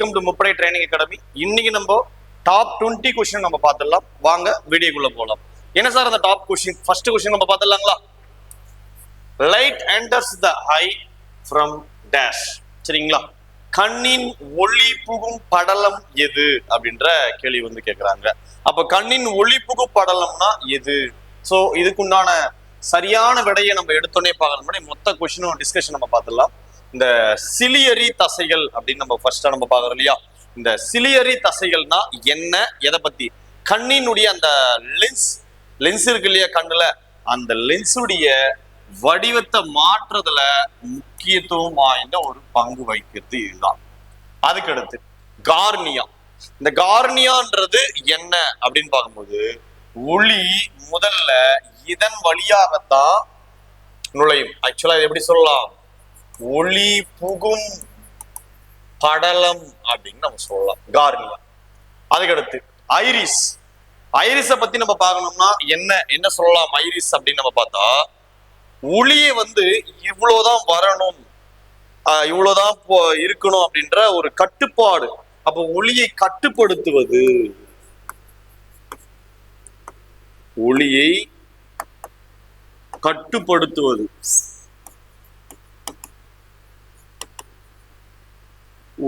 Welcome to Muppadai training academy இன்னைக்கு நம்ம top twenty question நம்ம பார்த்துடலாம். வாங்க வீடியோக்குள்ள போகலாம் என்ன சார் அந்த டாப் கொஸ்டின் ஃபர்ஸ்ட் கொஸ்டின் நம்ம பார்த்துடலாங்களா? Light enters the eye from dash சரிங்களா? கண்ணின் ஒளி புகும் படலம் எது? அப்படின்ற கேள்வி வந்து கேட்குறாங்க அப்ப கண்ணின் ஒளி புகும் படலம்னா எது? ஸோ இதுக்குண்டான சரியான விடையை நம்ம எடுத்தோன்னே பார்க்கறது முன்னாடி மொத்த கொஸ்டினும் டிஸ்கஷன் நம்ம பார்த்துடலாம். இந்த சிலியரி தசைகள் அப்படின்னு நம்ம ஃபர்ஸ்டா நம்ம பார்க்குறோம் இல்லையா? இந்த சிலியரி தசைகள்னா என்ன? எதை பத்தி? கண்ணினுடைய அந்த லென்ஸ் லென்ஸ் இருக்கு இல்லையா கண்ணுல? அந்த லென்ஸுடைய வடிவத்தை மாற்றுறதுல முக்கியத்துவம் வாய்ந்த ஒரு பங்கு வகிக்கிறது இதுதான். அதுக்கடுத்து கார்னியா. இந்த கார்னியான்றது என்ன அப்படின்னு பார்க்கும்போது ஒளி முதல்ல இதன் வழியாகத்தான் நுழையும். ஆக்சுவலா எப்படி சொல்லலாம்? ஒளி புகும் படலம் அப்படின்னு நம்ம சொல்லலாம். கார்னியா அதுக்கடுத்து ஐரிஸ். ஐரிஸை பத்தி நம்ம பார்க்கணும்னா என்ன என்ன சொல்லலாம் ஐரிஸ் அப்படின்னு நம்ம பார்த்தா ஒளியை வந்து இவ்வளவுதான் வரணும் ஆஹ் இவ்வளவுதான் இருக்கணும் அப்படின்ற ஒரு கட்டுப்பாடு. அப்ப ஒளியை கட்டுப்படுத்துவது. ஒளியை கட்டுப்படுத்துவது.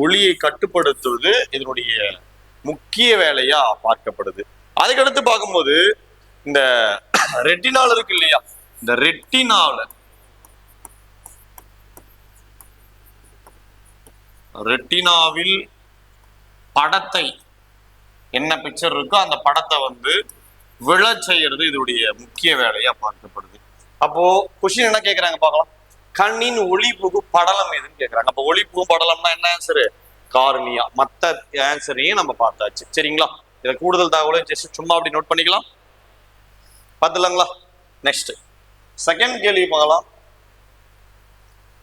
ஒளியை கட்டுப்படுத்துவது இதனுடைய முக்கிய வேலையா பார்க்கப்படுது. அதுக்கடுத்து பார்க்கும்போது இந்த ரெட்டினால் இருக்கு இல்லையா? இந்த ரெட்டினால. ரெட்டினாவில் படத்தை என்ன பிக்சர் இருக்கோ அந்த படத்தை வந்து விழ செய்யறது இதோடைய முக்கிய வேலையா பார்க்கப்படுது. அப்போ கொஸ்டின் என்ன கேட்கறாங்க பார்க்கலாம். கண்ணின் ஒளிபுகு படலம் எதுன்னு கேட்குறாங்க அப்போ ஒளி புகு படலம்னா என்ன ஆன்சரு கார்னியா மத்த ஆன்சரையும் நம்ம பார்த்தாச்சு. சரிங்களா? இதை கூடுதல் தகவலும் ஜஸ்ட் சும்மா அப்படி நோட் பண்ணிக்கலாம். பார்த்துலாங்களா நெக்ஸ்ட் செகண்ட் கேள்வி பார்க்கலாம்.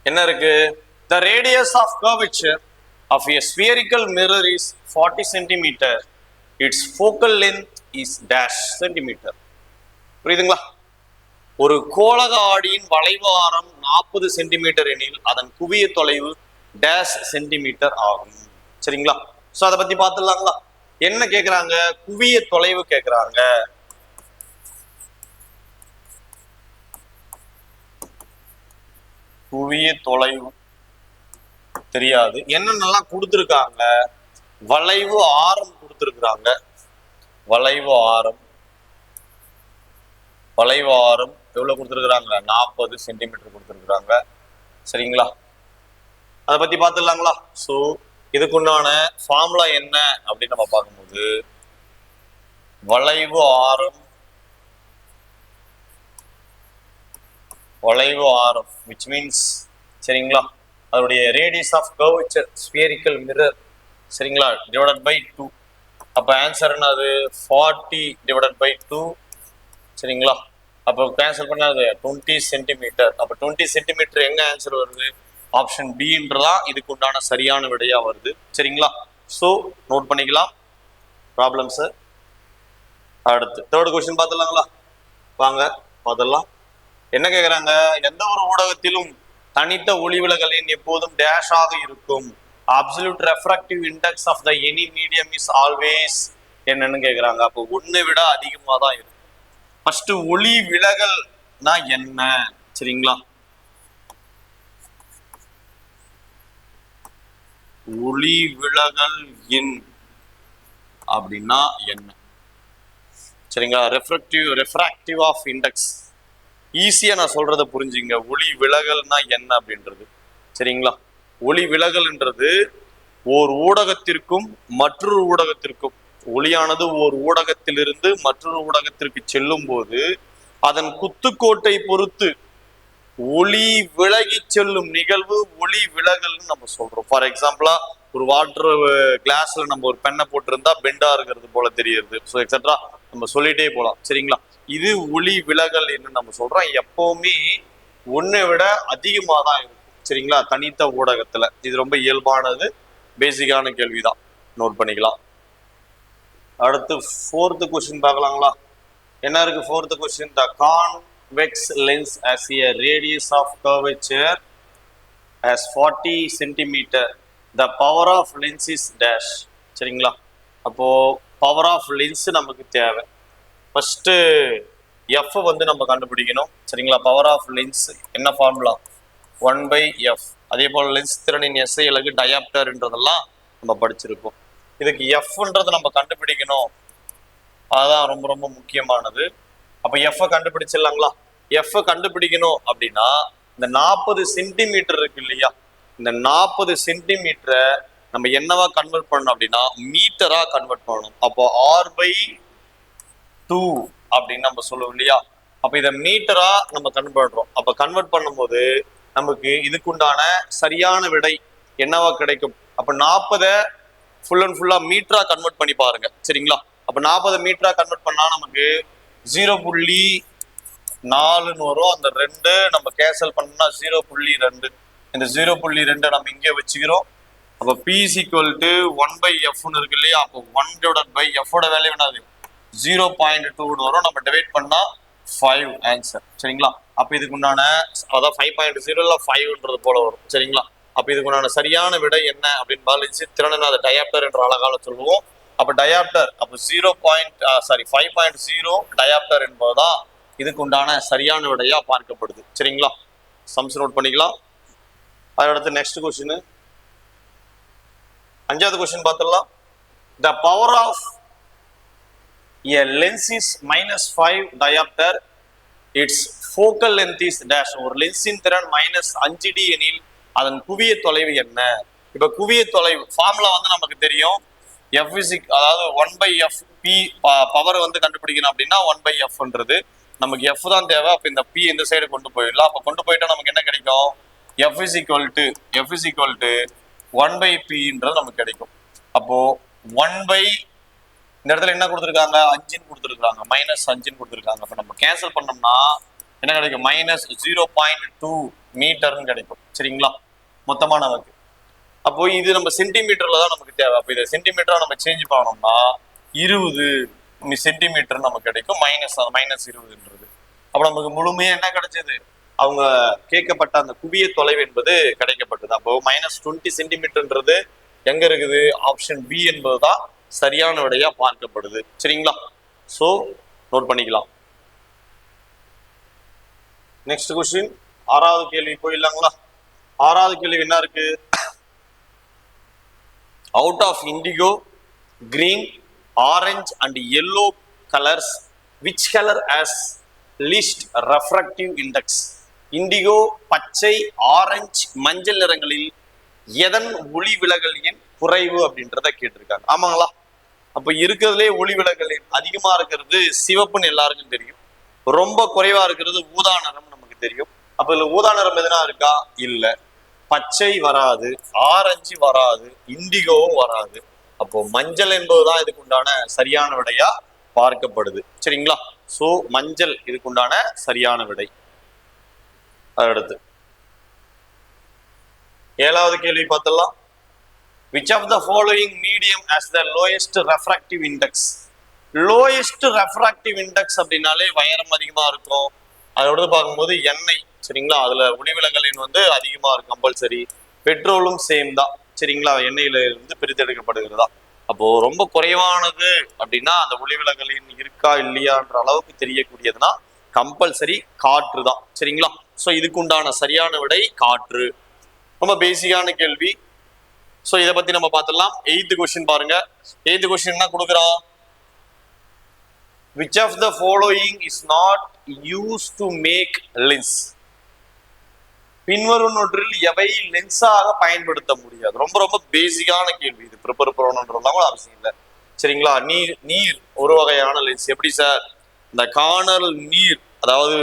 என்ன இருக்கு? The radius of curvature of a spherical mirror is 40 centimeter. Its focal length is dash centimeter. புரியுதுங்களா? ஒரு கோலக ஆடியின் வளைவு ஆரம் நாற்பது சென்டிமீட்டர் எனில் அதன் குவிய தொலைவு டேஷ் சென்டிமீட்டர் ஆகும். சரிங்களா? சோ அதை பத்தி பார்த்துடலாங்களா? என்ன கேக்குறாங்க? குவிய தொலைவு கேக்குறாங்க. குவிய தொலைவு. தெரியாது. என்னென்னலாம் கொடுத்துருக்காங்க? வளைவு ஆரம் கொடுத்துருக்குறாங்க. வளைவு ஆரம். வளைவு ஆரம் எவ்வளவு கொடுத்துருக்குறாங்க? நாற்பது சென்டிமீட்டர் கொடுத்துருக்குறாங்க. சரிங்களா? அதை பத்தி பார்த்துடலாங்களா ஸோ இதுக்குண்டான ஃபார்முலா என்ன அப்படின்னு நம்ம பார்க்கும்போது வளைவு ஆரம் வளைவு ஆரம் விச் மீன்ஸ் சரிங்களா? அதனுடைய radius of curvature spherical mirror சரிங்களா? டிவைடட் பை டூ அப்போ ஆன்சர் என்னது? ஃபார்ட்டி டிவைடட் பை டூ சரிங்களா? அப்போ கேன்சல் பண்ணாது. டுவெண்ட்டி சென்டிமீட்டர் அப்போ டுவெண்ட்டி சென்டிமீட்டர் எங்க ஆன்சர் வருது? ஆப்ஷன் பின்றதான் இதுக்கு உண்டான சரியான விடையா வருது. சரிங்களா? ஸோ நோட் பண்ணிக்கலாம். ப்ராப்ளம்ஸ் அடுத்து தேர்ட் கொஸ்டின் பார்த்துடலாங்களா? வாங்க பார்த்துடலாம். என்ன கேட்குறாங்க எந்த ஒரு ஊடகத்திலும் தனித்த ஒளி விலகலின் எப்போதும் டேஷாக இருக்கும். Absolute refractive index of the any medium is always என்னன்னு கேட்குறாங்க அப்போ ஒன்றை விட அதிகமாக தான் இருக்கும் ஃபர்ஸ்ட் ஒளி விலகல்னா என்ன? சரிங்களா? ஒளி விலகல் எண் அப்படின்னா என்ன? சரிங்களா? ரெஃப்ரக்டிவ் ரெஃப்ராக்டிவ் ஆஃப் இண்டெக்ஸ் ஈஸியா நான் சொல்றத புரிஞ்சுங்க. ஒளி விலகல்னா என்ன அப்படின்றது. சரிங்களா? ஒளி விலகல்ன்றது ஓர் ஊடகத்திற்கும் மற்றொரு ஊடகத்திற்கும் ஒளியானது ஓர் ஊடகத்திலிருந்து மற்றொரு ஊடகத்திற்கு செல்லும் போது அதன் குத்துக்கோட்டை பொறுத்து ஒளி விலகி செல்லும் நிகழ்வு ஒளி விலகல்னு நம்ம சொல்றோம். ஃபார் எக்ஸாம்பிளா ஒரு வாட்டர் கிளாஸ்ல நம்ம ஒரு பெண்ணை போட்டிருந்தா பெண்டா இருக்கிறது போல தெரியுது ஸோ எக்ஸட்ரா நம்ம சொல்லிட்டே போகலாம் சரிங்களா? இது ஒளி விலகல் என்று நம்ம சொல்றோம். எப்பவுமே ஒன்றை விட அதிகமா தான் இருக்கும். சரிங்களா? தனித்த ஊடகத்துல. இது ரொம்ப இயல்பானது. பேசிக்கான கேள்விதான். நோட் பண்ணிக்கலாம். அடுத்து ஃபோர்த்து கொஸ்டின் பார்க்கலாங்களா? என்ன இருக்கு fourth question the convex lens has a radius of curvature as forty centimetre the power of lens is dash சரிங்களா? அப்போது பவர் ஆஃப் லென்ஸ் நமக்கு தேவை. ஃபஸ்ட்டு எஃப் வந்து நம்ம கண்டுபிடிக்கணும். சரிங்களா? பவர் ஆஃப் லென்ஸ் என்ன ஃபார்முலா ஒன் பை எஃப் அதே போல் லென்ஸ் திறனின் எஸ்ஐ அலகு டயாப்டர்ன்றதெல்லாம் நம்ம படிச்சிருக்கோம் இதுக்கு எஃப்ன்றது நம்ம கண்டுபிடிக்கணும். அதுதான் ரொம்ப ரொம்ப முக்கியமானது. அப்ப எஃப் கண்டுபிடிச்சிடலாங்களா? எஃப் கண்டுபிடிக்கணும் அப்படின்னா இந்த நாற்பது சென்டிமீட்டர் இருக்கு இல்லையா? இந்த நாற்பது சென்டிமீட்டரை நம்ம என்னவா கன்வெர்ட் பண்ணணும் அப்படின்னா மீட்டரா கன்வெர்ட் பண்ணணும். அப்போ ஆர் பை டூ அப்படின்னு நம்ம சொல்லுவோம் இல்லையா? அப்ப இதை மீட்டரா நம்ம கன்வெர்ட் பண்றோம். அப்ப கன்வெர்ட் பண்ணும்போது நமக்கு இதுக்குண்டான சரியான விடை என்னவா கிடைக்கும்? அப்ப நாற்பதை ஃபுல் அண்ட் ஃபுல்லாக மீட்டராக கன்வெர்ட் பண்ணி பாருங்க. சரிங்களா? அப்போ நாற்பது மீட்டராக கன்வெர்ட் பண்ணால் நமக்கு ஜீரோ புள்ளி நாலுன்னு வரும். அந்த ரெண்டு நம்ம கேன்சல் பண்ணோம்னா ஜீரோ புள்ளி ரெண்டு. இந்த ஜீரோ புள்ளி ரெண்டை நம்ம இங்கே வச்சுக்கிறோம். அப்போ பிஸ் ஈக்குவல் டு ஒன் பை எஃப்னு இருக்கு இல்லையா? அப்போ ஒன் டிவைட் பை எஃபோட வேல்யூ என்னது? ஜீரோ பாயிண்ட் டூன்னு வரும். நம்ம டிவைட் பண்ணால் ஃபைவ் ஆன்சர் சரிங்களா? அப்போ இதுக்கு உண்டான அதான் ஃபைவ் பாயிண்ட் ஜீரோல ஃபைவ்ன்றது போல வரும். சரிங்களா? அப்போ இதுக்கு உண்டான சரியான விடை என்ன அப்படின்னு பாலிச்சு திறன் அதை டயாப்டர் என்ற அழகால சொல்லுவோம். அப்போ டயாப்டர் அப்போ zero point sorry five point zero dioptre என்பதுதான் இதுக்கு உண்டான சரியான விடையா பார்க்கப்படுது. சரிங்களா? சம்ஸ் நோட் பண்ணிக்கலாம். அதோடத்து நெக்ஸ்ட் கொஸ்டின் அஞ்சாவது கொஸ்டின் பார்த்துடலாம். The power of a lens is minus 5 diopter its focal length is dash. ஒரு லென்ஸின் திறன் மைனஸ் அஞ்சு டி எனில் அதன் குவிய தொலைவு என்ன? இப்ப குவிய தொலைவு ஃபார்முலா வந்து நமக்கு தெரியும். எஃப் இசிக் அதாவது one by F P power வந்து கண்டுபிடிக்கணும் அப்படின்னா ஒன் பை எஃப்ன்றது நமக்கு எஃப் தான் தேவை அப்ப இந்த பி இந்த சைடு கொண்டு போயிடலாம். அப்ப கொண்டு போயிட்டா நமக்கு என்ன கிடைக்கும்? F is equal to F is equal to one by பின்றது நமக்கு கிடைக்கும். அப்போ ஒன் பை இந்த இடத்துல என்ன கொடுத்துருக்காங்க? அஞ்சுன்னு கொடுத்துருக்காங்க. மைனஸ் அஞ்சுன்னு கொடுத்துருக்காங்க. அப்போ நம்ம கேன்சல் பண்ணோம்னா என்ன கிடைக்கும்? மைனஸ் ஜீரோ பாயிண்ட் டூ மீட்டர்னு கிடைக்கும். சரிங்களா? மொத்தமா நமக்கு அப்போ இது நம்ம சென்டிமீட்டர்ல தான் நமக்கு தேவை. அப்போ இதை சென்டிமீட்டரா நம்ம சேஞ்ச் பண்ணோம்னா இருபது சென்டிமீட்டர் நமக்கு கிடைக்கும். மைனஸ் மைனஸ் இருபதுன்றது. அப்போ நமக்கு முழுமையா என்ன கிடைச்சது? அவங்க கேட்கப்பட்ட அந்த குவிய தொலைவு என்பது கிடைக்கப்பட்டது. அப்போ மைனஸ் டுவெண்ட்டி சென்டிமீட்டர்ன்றது எங்க இருக்குது? ஆப்ஷன் பி என்பதுதான் சரியான விடையா பார்க்கப்படுது. சரிங்களா? சோ நோட் பண்ணிக்கலாம். நெக்ஸ்ட் கொஸ்டின் ஆறாவது கேள்வி போயிடலாங்களா? ஆறாவது கேள்வி என்ன இருக்கு? Out of indigo green orange and yellow colours which colour has least refractive index indigo பச்சை ஆரஞ்சு மஞ்சள் நிறங்களில் எதன் ஒளி விலகல் எண் குறைவு அப்படின்றத கேட்டிருக்காங்க. ஆமாங்களா? அப்ப இருக்கிறதுலே ஒளி விலகல் எண் அதிகமா இருக்கிறது சிவப்புன்னு எல்லாருக்கும் தெரியும். ரொம்ப குறைவா இருக்கிறது ஊதா நிறம் நமக்கு தெரியும். அப்ப இதுல ஊதா நிறம் எதுனா இருக்கா? இல்ல. பச்சை வராது ஆரஞ்சு வராது இண்டிகோவும் வராது. அப்போ மஞ்சள் என்பதுதான் இதுக்கு உண்டான சரியான விடையா பார்க்கப்படுது. சரிங்களா? சோ மஞ்சள் இதுக்கு உண்டான சரியான விடை. அடுத்து. ஏழாவது கேள்வி பார்த்தலாம் which of the following medium has the lowest refractive index lowest refractive index அப்படின்னாலே வயரம் அதிகமா இருக்கும். அதோட பார்க்கும்போது எண்ணெய். சரிங்களா? அதுல ஒளிவிலகல் எண் வந்து அதிகமா இருக்கு கம்பல்சரி பெட்ரோலும் சேம் தான். சரிங்களா? எண்ணெயில இருந்து பிரித்தெடுக்கப்படுகிறதா? அப்போ ரொம்ப குறைவானது அப்படின்னா அந்த ஒளிவிலகல் எண் இருக்கா இல்லையான்ற அளவுக்கு தெரியக்கூடியதுன்னா கம்பல்சரி காற்று தான். சரிங்களா? ஸோ இதுக்கு உண்டான சரியான விடை காற்று. ரொம்ப பேசிக்கான கேள்வி. ஸோ இதை பத்தி நம்ம பார்த்துடலாம். எயித்து கொஸ்டின் பாருங்க. எயித்து கொஸ்டின் என்ன கொடுக்குறான்? Which of the following is not used to make lens? பின்வரும் ஒன்றில் எவை லென்ஸாக பயன்படுத்த முடியாது? ரொம்ப ரொம்ப பேசிக்கான கேள்வி இது. ப்ரிப்பேர் பண்ணணுன்றதுலாம் கூட அவசியம் இல்லை. சரிங்களா? நீர் நீர் ஒரு வகையான லென்ஸ் எப்படி சார் இந்த காணல் நீர் அதாவது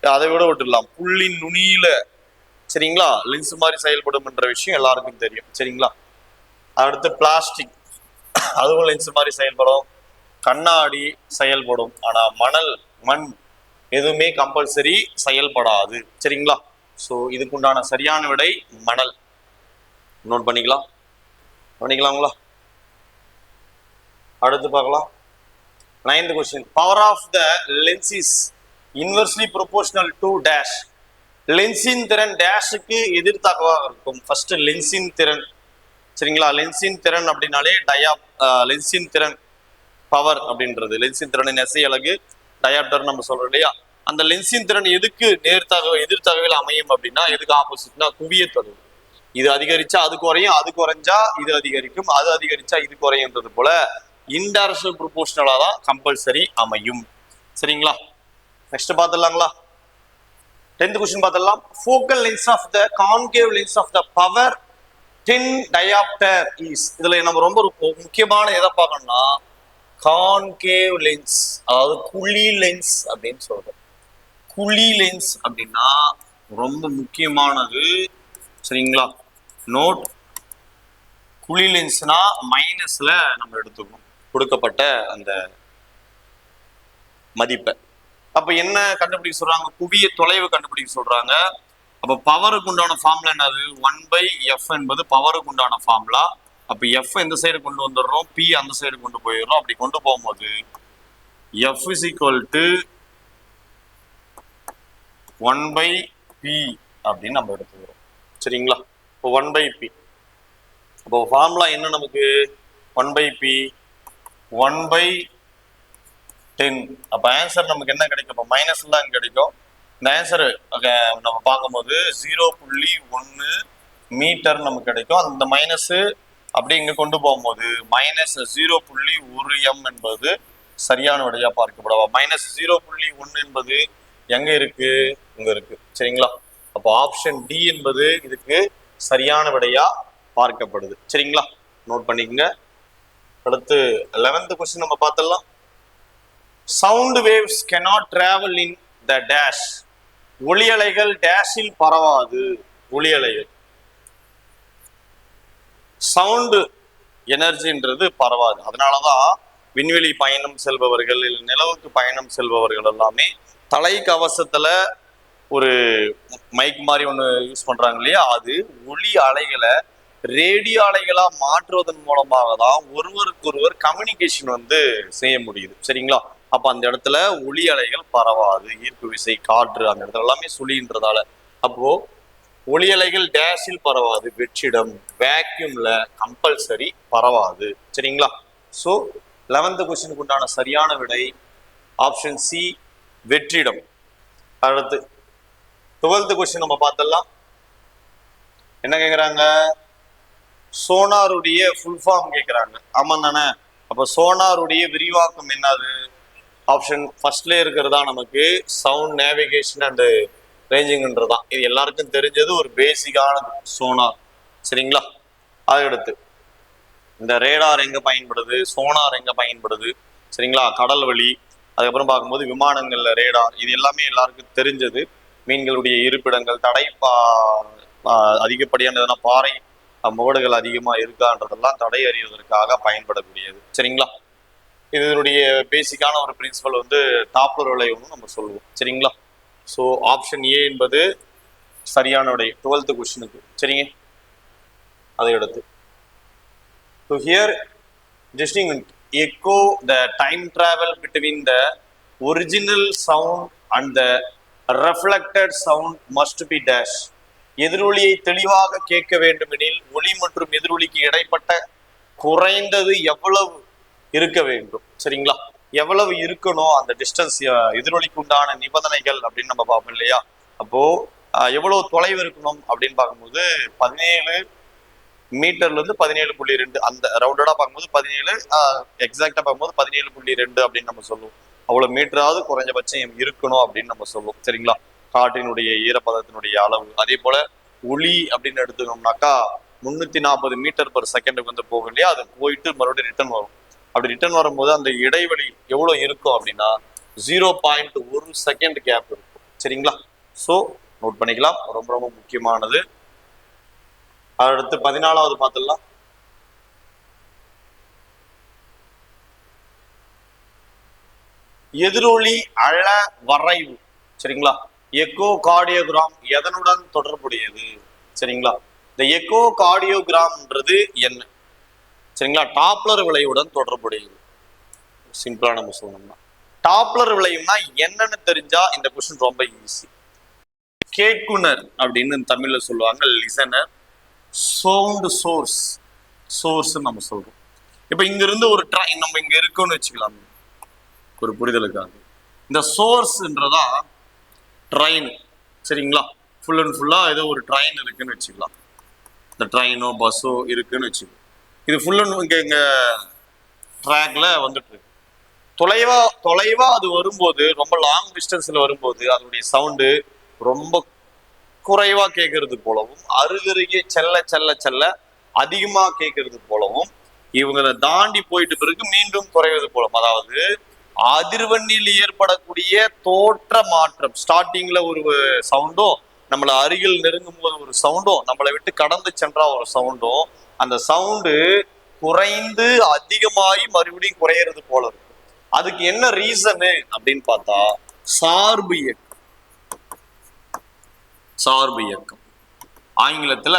அதை விட விட்டுடலாம். புள்ளின் நுனியில. சரிங்களா? லென்ஸ் மாதிரி செயல்படும் என்ற விஷயம் எல்லாருக்கும் தெரியும். சரிங்களா? அடுத்து பிளாஸ்டிக் அதுவும் லென்ஸ் மாதிரி செயல்படும். கண்ணாடி செயல்படும். ஆனா மணல் மண் எதுவுமே கம்பல்சரி செயல்படாது. சரிங்களா? ஸோ இதுக்குண்டான சரியான விடை மணல். நோட் பண்ணிக்கலாம். பண்ணிக்கலாங்களா அடுத்து பார்க்கலாம். Ninth question power of the lens is inversely proportional to dash லென்ஸின் திறன் டேஷுக்கு எதிர்த்தாக்கவாக இருக்கும். ஃபர்ஸ்ட் லென்ஸின் திறன். சரிங்களா? லென்ஸின் திறன் அப்படின்னாலே டயா லென்ஸின் திறன் பவர் அப்படின்றது. லென்ஸின் திறனின் எசை அழகு டயாப்டர் நம்ம சொல்றோம் இல்லையா? அந்த லென்ஸின் திறன் எதுக்கு நேர்த்தகவ எதிர்த்தகவில் அமையும் அப்படின்னா எதுக்கு ஆப்போசிட்னா குவிய தொலைவு இது அதிகரிச்சா அது குறையும் அது குறைஞ்சா இது அதிகரிக்கும் அது அதிகரிச்சா இது குறையுன்றது போல இன்டைரக்ஷனல் ப்ரொபோஷனலாக தான் கம்பல்சரி அமையும். சரிங்களா? நெக்ஸ்ட் பார்த்துடலாங்களா? டென்த் கொஸ்டின் பார்த்துடலாம். Focal lens of the concave lens of the power ten dioptre is இதில் நம்ம ரொம்ப ஒரு முக்கியமான எதை பார்க்கணும்னா கான்கேவ் லென்ஸ் அதாவது குழி லென்ஸ் அப்படின்னு சொல்றோம். குழி லென்ஸ் அப்படின்னா ரொம்ப முக்கியமானது. சரிங்களா? நோட் குழி லென்ஸ்னா மைனஸ்ல நம்ம எடுத்துக்கணும். கொடுக்கப்பட்ட அந்த மதிப்பை. அப்ப என்ன கண்டுபிடிக்க சொல்றாங்க? குவிய தொலைவு கண்டுபிடிக்க சொல்றாங்க. அப்ப பவருக்கு உண்டான ஃபார்முலா என்னது? ஒன் பை எஃப் என்பது பவருக்கு உண்டான ஃபார்முலா அப்ப எஃப் இந்த சைடு கொண்டு வந்துடுறோம்? பி அந்த சைடு கொண்டு போயிடுறோம். அப்படி கொண்டு போகும்போது F is equal to one by P அப்படின்னு நம்ம எடுத்துக்கிறோம். சரிங்களா? இப்போ ஒன் பை பி இப்போ ஃபார்முலா என்ன நமக்கு? One by P one by ten அப்போ ஆன்சர் நமக்கு என்ன கிடைக்கும்? இப்போ மைனஸ் தான் கிடைக்கும். இந்த ஆன்சர் நம்ம பார்க்கும்போது ஜீரோ புள்ளி ஒன்று மீட்டர் நமக்கு கிடைக்கும். அந்த மைனஸ் அப்படி இங்கே கொண்டு போகும்போது மைனஸ் ஜீரோ புள்ளி ஒரு எம் என்பது சரியான விடையாக பார்க்கப்படவா மைனஸ் ஜீரோ புள்ளி ஒன்று என்பது எங்கே இருக்குது இங்க இருக்கு. சரிங்களா? அப்போ ஆப்ஷன் டி என்பது இதுக்கு சரியான விடையா பார்க்கப்படுது. சரிங்களா? நோட் பண்ணிக்கங்க. அடுத்து லெவன்த் கொஸ்டின் நம்ம பார்த்துடலாம். Sound waves cannot travel in the dash ஒளி அலைகள் டேஷில் பரவாது. ஒளி அலைகள் சவுண்டு எனர்ஜின்றது பரவாது. அதனாலதான் விண்வெளி பயணம் செல்பவர்கள் இல்லை நிலவுக்கு பயணம் செல்பவர்கள் எல்லாமே தலை கவசத்துல ஒரு மைக் மாதிரி ஒன்று யூஸ் பண்ணுறாங்க இல்லையா? அது ஒளி அலைகளை ரேடியோ அலைகளாக மாற்றுவதன் மூலமாக தான் ஒருவருக்கொருவர் கம்யூனிகேஷன் வந்து செய்ய முடியுது. சரிங்களா? அப்போ அந்த இடத்துல ஒளி அலைகள் பரவாது. ஈர்ப்பு விசை காற்று அந்த இடத்துல எல்லாமே சுழின்றதால. அப்போ ஒளி அலைகள் டேஷில் பரவாது. வெற்றிடம் வேக்யூம்ல கம்பல்சரி பரவாது. சரிங்களா? ஸோ லெவன்த் கொஸ்டினுக்கு உண்டான சரியான விடை ஆப்ஷன் சி வெற்றிடம். அடுத்து டுவெல்த் கொஸ்டின் நம்ம பார்த்தலாம் என்ன கேட்குறாங்க சோனாருடைய ஃபுல் ஃபார்ம் கேட்குறாங்க ஆமா தானே? அப்போ சோனாருடைய விரிவாக்கம் என்னது? ஆப்ஷன் ஃபர்ஸ்ட்ல இருக்கிறதா நமக்கு? சவுண்ட் நேவிகேஷன் அண்ட் ரேஞ்சிங்ன்றதான் இது எல்லாருக்கும் தெரிஞ்சது ஒரு பேசிக்கானது சோனார் சரிங்களா? அதுக்கடுத்து இந்த ரேடார் எங்கே பயன்படுது? சோனார் எங்கே பயன்படுது? சரிங்களா? கடல் வழி. அதுக்கப்புறம் பார்க்கும்போது விமானங்களில் ரேடார் இது எல்லாமே எல்லாருக்கும் தெரிஞ்சது. மீன்களுடைய இருப்பிடங்கள் தடை பா அதிகப்படியான பாறை முகடுகள் அதிகமாக இருக்கான்றதெல்லாம் தடை அறிவதற்காக பயன்படக்கூடியது. சரிங்களா? இதனுடைய பேசிக்கான ஒரு பிரின்சிபல் வந்து டாப்லர் விளைவுன்னு நம்ம சொல்லுவோம். சரிங்களா? ஸோ ஆப்ஷன் ஏ என்பது சரியான உடைய டுவெல்த்து கொஸ்டினுக்கு சரிங்க? அதை அடுத்து so here jesting echo the time travel between the original sound and the reflected sound must be dash எதிரொலியை தெளிவாக கேட்க வேண்டுமெனில் ஒளி மற்றும் எதிரொலிக்கு இடைப்பட்ட குறைந்தது எவ்வளவு இருக்க வேண்டும்? சரிங்களா? எவ்வளவு இருக்கணும் அந்த டிஸ்டன்ஸ் எதிரொலிக்கு உண்டான நிபந்தனைகள் அப்படின்னு நம்ம பார்ப்போம் இல்லையா? அப்போ எவ்வளவு தொலைவு இருக்கணும் அப்படின்னு பார்க்கும்போது பதினேழு மீட்டர்ல இருந்து பதினேழு புள்ளி ரெண்டு. அந்த ரவுண்டடா பார்க்கும்போது பதினேழு எக்ஸாக்டா பார்க்கும்போது பதினேழு புள்ளி ரெண்டு அப்படின்னு நம்ம சொல்லுவோம். அவ்வளவு மீட்டராவது குறைஞ்சபட்சம் இருக்கணும் அப்படின்னு நம்ம சொல்லுவோம். சரிங்களா? காற்றினுடைய ஈரப்பதத்தினுடைய அளவு. அதே போல ஒளி அப்படின்னு எடுத்துக்கணும்னாக்கா முன்னூத்தி நாற்பது மீட்டர் பர் செகண்டுக்கு வந்து போகும் இல்லையா? அது போயிட்டு மறுபடியும் ரிட்டர்ன் வரும். அப்படி ரிட்டர்ன் வரும்போது அந்த இடைவெளி எவ்வளவு இருக்கும் அப்படின்னா ஜீரோ பாயிண்ட் ஒரு செகண்ட் கேப் இருக்கும். சரிங்களா? ஸோ நோட் பண்ணிக்கலாம். ரொம்ப ரொம்ப முக்கியமானது. அடுத்து பதினாலாவது பார்த்துடலாம். எதிரொலி அழ வரைவு. சரிங்களா? எக்கோ கார்டியோகிராம் எதனுடன் தொடர்புடையது? சரிங்களா? இந்த எக்கோ கார்டியோகிராம்ன்றது என்ன? சரிங்களா? டாப்லர் விளைவுடன் தொடர்புடையது. சிம்பிளா நம்ம சொல்லணும்னா. டாப்லர் விளைவுனா என்னன்னு தெரிஞ்சா இந்த கொஸ்டின் ரொம்ப ஈஸி கேட்குனர் அப்படின்னு தமிழ்ல சொல்லுவாங்க லிசனர் சவுண்ட் சோர்ஸ் சோர்ஸ் நம்ம சொல்றோம். இப்ப இங்க இருந்து ஒரு ட்ரை நம்ம இங்க இருக்கோம்னு வச்சுக்கலாம். ஒரு புரிதலுக்காக இந்த சோர்ஸ்ன்றதா ட்ரெயின் சரிங்களா? ஃபுல் அண்ட் ஃபுல்லாக ஏதோ ஒரு ட்ரெயின் இருக்குன்னு வச்சுக்கலாம். இந்த ட்ரெயினோ பஸ்ஸோ இருக்குன்னு வச்சுக்கலாம். இது ஃபுல் அண்ட் இங்கே இங்கே ட்ராக்ல வந்துட்டு தொலைவா தொலைவா அது வரும்போது ரொம்ப லாங் டிஸ்டன்ஸ்ல வரும்போது அதனுடைய சவுண்டு ரொம்ப குறைவா கேட்கறது போலவும் அருகருகே செல்ல செல்ல செல்ல அதிகமா கேட்கறது போலவும் இவங்களை தாண்டி போயிட்டு பிறகு மீண்டும் குறைவது போலவும் அதாவது அதிர்வண்ணில் ஏற்படக்கூடிய தோற்ற மாற்றம் ஸ்டார்டிங்ல ஒரு சவுண்டும் நம்மள அருகில் நெருங்கும் போது ஒரு சவுண்டும் நம்மளை விட்டு கடந்து சென்றா ஒரு சவுண்டும் அந்த சவுண்டு குறைந்து அதிகமாகி மறுபடியும் குறையிறது போல இருக்கும் அதுக்கு என்ன ரீசனு அப்படின்னு பார்த்தா சார்பு இயக்கம். சார்பு இயக்கம். ஆங்கிலத்துல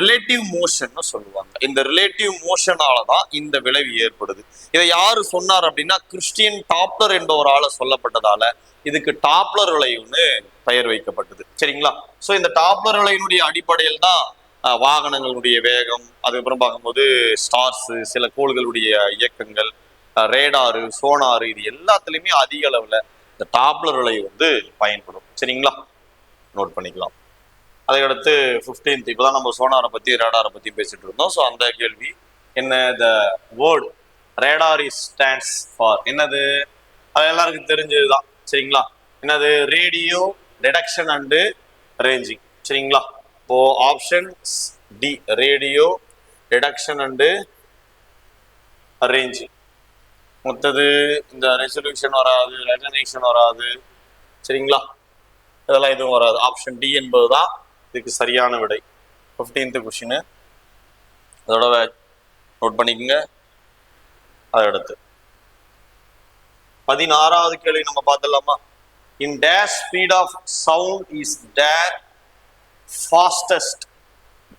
ரிலேட்டிவ் மோஷன் சொல்லுவாங்க. இந்த ரிலேட்டிவ் மோஷனால தான் இந்த விளைவு ஏற்படுது. இதை யாரு சொன்னார் அப்படின்னா கிறிஸ்டியன் டாப்லர் என்ற ஒரு ஆளை சொல்லப்பட்டதால இதுக்கு டாப்லர் விளைவுன்னு பெயர் வைக்கப்பட்டது. சரிங்களா? சோ இந்த டாப்லர் விளைவினுடைய அடிப்படையில் தான் வாகனங்களுடைய வேகம் அதுக்கப்புறம் பார்க்கும்போது ஸ்டார்ஸ் சில கோள்களுடைய இயக்கங்கள் ரேடாரு சோனாரு இது எல்லாத்துலயுமே அதிக அளவுல இந்த டாப்லர் விளைவு வந்து பயன்படும். சரிங்களா? நோட் பண்ணிக்கலாம். அதுக்கடுத்து ஃபிஃப்டீன்த் இப்போதான் நம்ம சோனாரை பற்றி ரேடாரை பற்றி பேசிட்டு இருந்தோம். ஸோ அந்த கேள்வி என்ன the word radar is stands for என்னது? அது எல்லாருக்கும் தெரிஞ்சதுதான். சரிங்களா? என்னது? ரேடியோ டிடக்ஷன் அண்டு ரேஞ்சிங் சரிங்களா? இப்போ option D radio detection and ranging மொத்தது இந்த ரெசல்யூஷன் வராது ரெகனேஷன் வராது. சரிங்களா? இதெல்லாம் எதுவும் வராது. ஆப்ஷன் டி என்பது தான் இதுக்கு சரியான விடை. ஃபிஃப்டீன்த்து கொஷின் அதோட நோட் பண்ணிக்கோங்க. அதை அடுத்து பதினாறாவது கேள்வி நம்ம பார்த்துடலாமா? In dash speed of sound is there fastest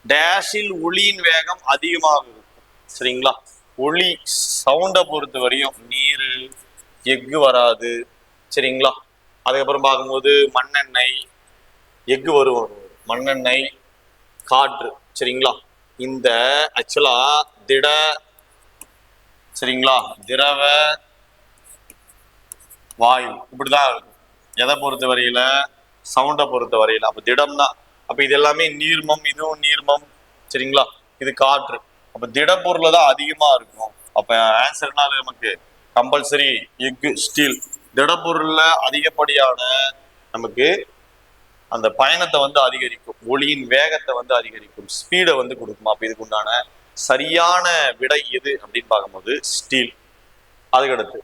டேஷில் ஒளியின் வேகம் அதிகமாக இருக்கும். சரிங்களா? ஒளி சவுண்டை பொறுத்த வரையும் நீர் எஃகு வராது. சரிங்களா? அதுக்கப்புறம் பார்க்கும்போது மண்ணெண்ணெய் எஃகு வரும். மண்ணெண்ணெய் காற்று சரிங்களா? இந்த ஆக்சுவலா திட சரிங்களா? திரவ வாயு இப்படிதான் இருக்கும். எதை பொறுத்த வரையில? சவுண்டை பொறுத்த வரையில. அப்ப திடம் தான் அப்ப இது எல்லாமே நீர்மம் இதுவும் நீர்மம் சரிங்களா? இது காற்று. அப்ப திடப்பொருள் தான் அதிகமா இருக்கும். அப்ப ஆன்சர் நமக்கு? கம்பல்சரி எஃகு ஸ்டீல் திடப்பொருள்ல அதிகப்படியான நமக்கு அந்த பயணத்தை வந்து அதிகரிக்கும். ஒளியின் வேகத்தை வந்து அதிகரிக்கும். ஸ்பீடை வந்து கொடுக்கும். அப்ப இதுக்கு உண்டான சரியான விடை எது அப்படின்னு பார்க்கும்போது ஸ்டீல் அதுக்கடுத்து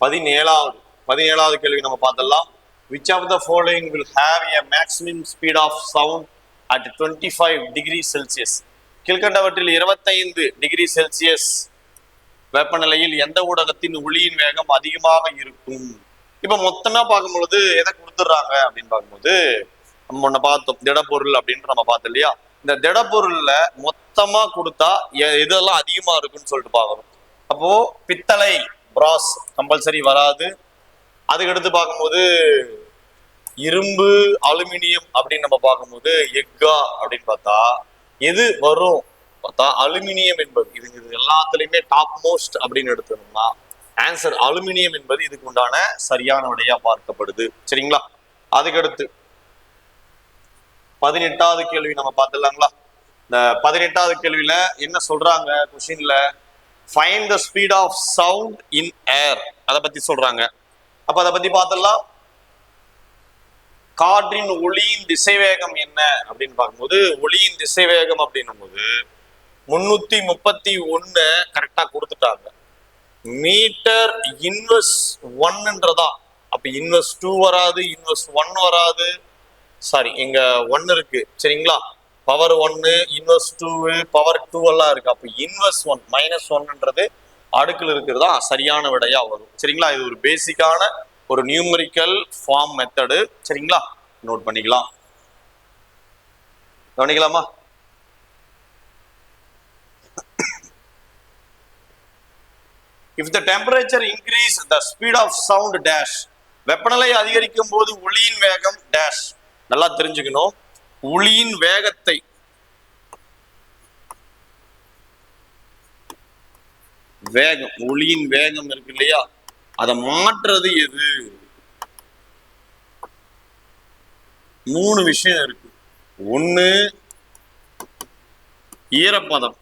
பதினேழாவது. பதினேழாவது கேள்வி நம்ம பார்த்தலாம் which of the following will have a maximum speed of sound at twenty five degree Celsius கீழ்கண்டவற்றில் இருபத்தைந்து டிகிரி செல்சியஸ் வெப்பநிலையில் எந்த ஊடகத்தின் ஒளியின் வேகம் அதிகமாக இருக்கும்? இப்ப மொத்தமா பார்க்கும்பொழுது எதை கொடுத்துட்றாங்க அப்படின்னு பார்க்கும்போது நம்ம முன்ன பார்த்தோம். திடப்பொருள் அப்படின்னு நம்ம பார்த்தோம் இல்லையா? இந்த திடப்பொருள்ல மொத்தமா கொடுத்தா எ- எதெல்லாம் அதிகமா இருக்குன்னு சொல்லிட்டு பார்க்கணும். அப்போ பித்தளை பிராஸ் கம்பல்சரி வராது. அதுக்கடுத்து பார்க்கும்போது இரும்பு அலுமினியம் அப்படின்னு நம்ம பார்க்கும்போது எக்கா அப்படின்னு பார்த்தா எது வரும்? பார்த்தா அலுமினியம் என்பது. இது இது எல்லாத்துலயுமே டாப் மோஸ்ட் அப்படின்னு எடுத்தோம்னா ஆன்சர் அலுமினியம் என்பது இதுக்கு உண்டான சரியான விடையா பார்க்கப்படுது. சரிங்களா? அதுக்கடுத்து பதினெட்டாவது கேள்வி நம்ம பார்த்துடலாங்களா? இந்த பதினெட்டாவது கேள்வியில என்ன சொல்றாங்க கொஷின்ல find the speed of sound in air அதை பத்தி சொல்றாங்க. அப்ப அதை பத்தி பார்த்துடலாம். காற்றின் ஒளியின் திசைவேகம் என்ன அப்படின்னு பார்க்கும்போது ஒளியின் திசைவேகம் அப்படின்னும் போது முன்னூத்தி முப்பத்தி ஒன்னு கரெக்டா கொடுத்துட்டாங்க. மீட்டர் இன்வெஸ் ஒன்னுன்றதா? அப்ப இன்வெஸ் டூ வராது இன்வெஸ் ஒன் வராது. சாரி இங்க ஒன் இருக்கு சரிங்களா? பவர் ஒன்னு இன்வெஸ் டூ பவர் டூ எல்லாம் இருக்கு. அப்ப இன்வெஸ் ஒன் மைனஸ் ஒன்ன்றது அடுக்கில் இருக்கிறதா? சரியான விடையா வரும். சரிங்களா? இது ஒரு பேசிக்கான ஒரு நியூமரிக்கல் ஃபார்ம் மெத்தடு சரிங்களா? நோட் பண்ணிக்கலாம். கவனிக்கலாமா? If the temperature increase the speed of sound dash வெப்பநிலை அதிகரிக்கும் போது ஒளியின் வேகம் டேஷ் நல்லா தெரிஞ்சுக்கணும். ஒளியின் வேகத்தை. வேகம் ஒளியின் வேகம் இருக்கு இல்லையா? அதை மாற்றுறது எது? மூணு விஷயம் இருக்கு. ஒன்னு ஈரப்பதம்.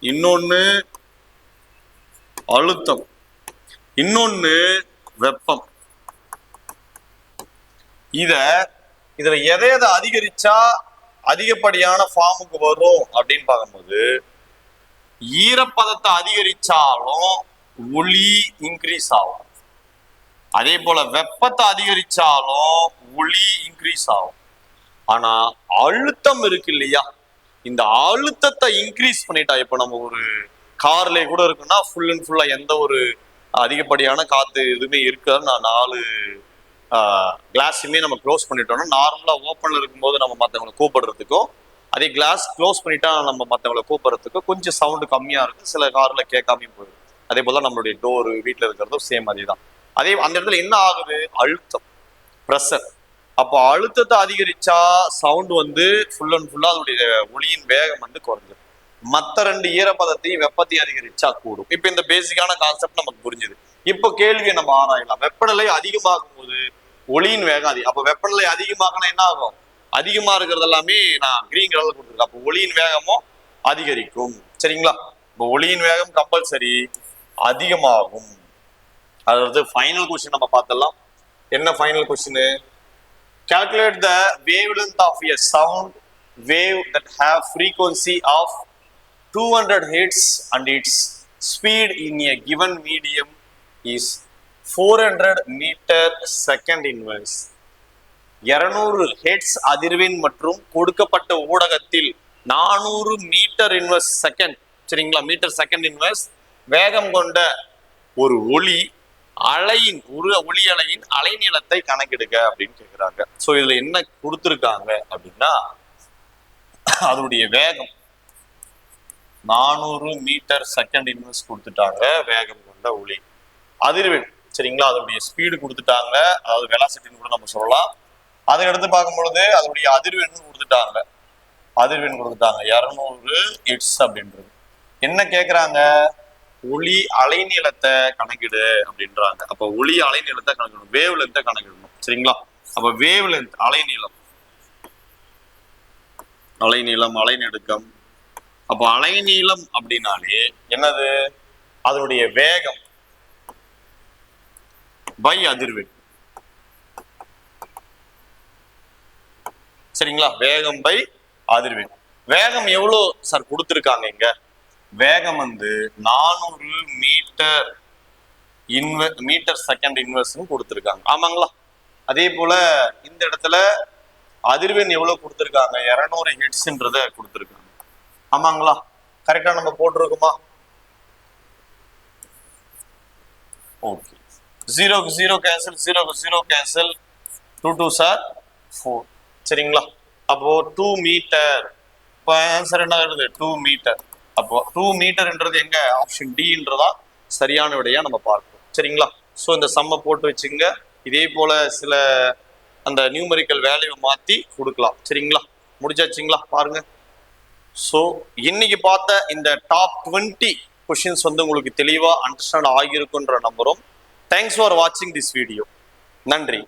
இன்னொன்னு அழுத்தம். இன்னொன்னு வெப்பம். இத இதுல எதை எதை அதிகரிச்சா அதிகப்படியான ஃபார்முக்கு வரும் அப்படின்னு பார்க்கும்போது ஈரப்பதத்தை அதிகரிச்சாலும் ஒளி இன்க்ரீஸ் ஆகும். அதே போல வெப்பத்தை அதிகரிச்சாலும் ஒளி இன்க்ரீஸ் ஆகும். ஆனா அழுத்தம் இருக்கு இல்லையா? இந்த அழுத்தத்தை இன்க்ரீஸ் பண்ணிட்டா இப்ப நம்ம ஒரு கார்ல கூட இருக்குன்னா ஃபுல் அண்ட் ஃபுல்லா எந்த ஒரு அதிகப்படியான காத்து எதுவுமே இருக்காது. நான் நாலு கிளாஸுமே நம்ம க்ளோஸ் பண்ணிட்டோம்னா நார்மலா ஓப்பன்ல இருக்கும்போது நம்ம மற்றவங்களை கூப்பிடுறதுக்கும் அதே கிளாஸ் க்ளோஸ் பண்ணிட்டா நம்ம மற்றவங்களை கூப்பிடுறதுக்கும் கொஞ்சம் சவுண்டு கம்மியா இருக்கும் சில கார்ல கேட்காமையும் போயிடும் அதே போல நம்மளுடைய டோரு வீட்டில் இருக்கிறதும் சேம் அதே தான் அதே அந்த இடத்துல என்ன ஆகுது? அழுத்தம். ப்ரெஷர் அப்போ அழுத்தத்தை அதிகரிச்சா சவுண்டு வந்து ஃபுல் அண்ட் ஃபுல்லாக அதனுடைய ஒளியின் வேகம் வந்து குறைஞ்சிடும் மற்ற ரெண்டு ஈரப்பதத்தையும் வெப்பத்தையும் அதிகரிச்சா கூடும். இப்போ இந்த பேசிக்கான கான்செப்ட் நமக்கு புரிஞ்சுது. இப்போ கேள்வியை நம்ம ஆராயலாம். வெப்பநிலை அதிகமாகும் போது ஒளியின் வேகம் அதிகம் அப்போ வெப்பநிலை அதிகமாகனா என்ன ஆகும்? அதிகமா இருக்கிறது எல்லாமே நான் கிரீன் கலர்ல கொடுத்துருக்கேன். அப்போ ஒளியின் வேகமும் அதிகரிக்கும். சரிங்களா? இப்போ ஒளியின் வேகம் கம்பல்சரி அதிகமாகும். அதாவது ஃபைனல் கொஸ்டின் நம்ம பார்த்தலாம் என்ன final question calculate the wavelength of a sound wave that have frequency of 200 hits and its speed in a given medium is 400 meter second inverse. 200 hertz அதிர்வெண் மற்றும் கொடுக்கப்பட்ட ஊடகத்தில் 400 மீட்டர் இன்வர்ஸ் செகண்ட் சரிங்களா? Metre second inverse வேகம் கொண்ட ஒரு ஒளி அலையின் ஒரு ஒளி அலையின் அலைநீளத்தை கணக்கெடுக்க அப்படின்னு கேட்குறாங்க ஸோ இதுல என்ன கொடுத்துருக்காங்க அப்படின்னா அதனுடைய வேகம் நானூறு மீட்டர் செகண்ட் இன்வெர்ஸ் கொடுத்துட்டாங்க வேகம் கொண்ட ஒளி. அதிர்வெண் சரிங்களா? அதனுடைய ஸ்பீடு கொடுத்துட்டாங்க. அதாவது வெலாசிட்டின்னு கூட நம்ம சொல்லலாம். அதை எடுத்து பார்க்கும் பொழுது அதனுடைய அதிர்வெண் கொடுத்துட்டாங்க. அதிர்வெண் கொடுத்துட்டாங்க. இரநூறு இட்ஸ் அப்படின்றது. என்ன கேட்குறாங்க ஒளி அலைநீளத்தை கணக்கிடு அப்படின்றாங்க. அப்ப ஒளி அலைநீளத்தை கணக்கிடணும். வேவ் லென்த்தை கணக்கிடணும். சரிங்களா? அப்ப வேவ் லென்த் அலைநீளம். அலைநீளம் அலைநெடுக்கம். அப்ப அலைநீளம் அப்படின்னாலே என்னது? அதனுடைய வேகம் பை அதிர்வெண். சரிங்களா? வேகம் பை அதிர்வெண். வேகம் எவ்வளவு சார் கொடுத்துருக்காங்க இங்க? வேகம் வந்து நானூறு மீட்டர் இன்வ மீட்டர் செகண்ட் இன்வெர்ஸ்னு கொடுத்துருக்காங்க. ஆமாங்களா? அதே போல இந்த இடத்துல அதிர்வெண் எவ்வளவு கொடுத்துருக்காங்க? இரநூறு ஹெட்ஸ்ன்றத கொடுத்துருக்காங்க. ஆமாங்களா? கரெக்டா நம்ம போட்டிருக்கோமா? ஓகே ஜீரோக்கு ஜீரோ கேன்சல் ஜீரோக்கு zero cancel two two sir four சரிங்களா? அப்போ டூ மீட்டர் இப்போ ஆன்சர் என்ன வருது? டூ மீட்டர் அப்போ டூ மீட்டர்ன்றது எங்க? ஆப்ஷன் டின்றதா சரியான விடையா நம்ம பார்க்கணும் சரிங்களா? ஸோ இந்த சம்மை போட்டு வச்சுங்க இதே போல சில அந்த நியூமரிக்கல் வேல்யூவை மாற்றி கொடுக்கலாம். சரிங்களா? முடிஞ்சாச்சுங்களா பாருங்கள் ஸோ இன்னைக்கு பார்த்த இந்த டாப் டுவெண்ட்டி கொஷின்ஸ் வந்து உங்களுக்கு தெளிவாக அண்டர்ஸ்டாண்ட் ஆகியிருக்குன்ற நம்புகிறோம் தேங்க்ஸ் ஃபார் வாட்சிங் திஸ் வீடியோ நன்றி.